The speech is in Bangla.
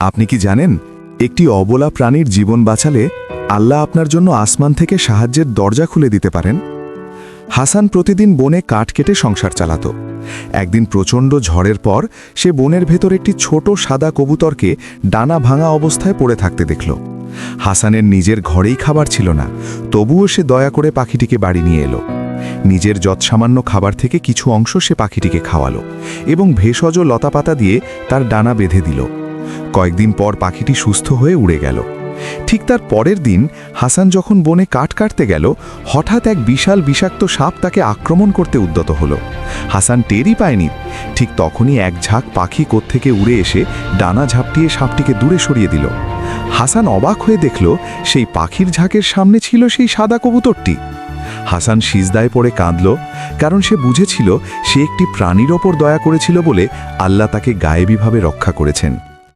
আপনি কি জানেন, একটি অবলা প্রাণীর জীবন বাঁচালে আল্লাহ আপনার জন্য আসমান থেকে সাহায্যের দরজা খুলে দিতে পারেন? হাসান প্রতিদিন বনে কাঠ কেটে সংসার চালাত। একদিন প্রচণ্ড ঝড়ের পর সে বনের ভেতর একটি ছোট সাদা কবুতরকে ডানা ভাঙা অবস্থায় পড়ে থাকতে দেখল। হাসানের নিজের ঘরেই খাবার ছিল না, তবুও সে দয়া করে পাখিটিকে বাড়ি নিয়ে এলো। নিজের যৎসামান্য খাবার থেকে কিছু অংশ সে পাখিটিকে খাওয়ালো এবং ভেষজ লতাপাতা দিয়ে তার ডানা বেঁধে দিল। কয়েকদিন পর পাখিটি সুস্থ হয়ে উড়ে গেল। ঠিক তার পরের দিন হাসান যখন বনে কাঠ কাটতে গেল, হঠাৎ এক বিশাল বিষাক্ত সাপ তাকে আক্রমণ করতে উদ্যত হলো। হাসান টেরই পায়নি। ঠিক তখনই এক ঝাঁক পাখি কোত্থেকে উড়ে এসে ডানা ঝাপটিয়ে সাপটিকে দূরে সরিয়ে দিল। হাসান অবাক হয়ে দেখল, সেই পাখির ঝাঁকের সামনে ছিল সেই সাদা কবুতরটি। হাসান সিজদায় পড়ে কাঁদল, কারণ সে বুঝেছিল সে একটি প্রাণীর ওপর দয়া করেছিল বলে আল্লাহ তাকে গায়েবীভাবে রক্ষা করেছেন।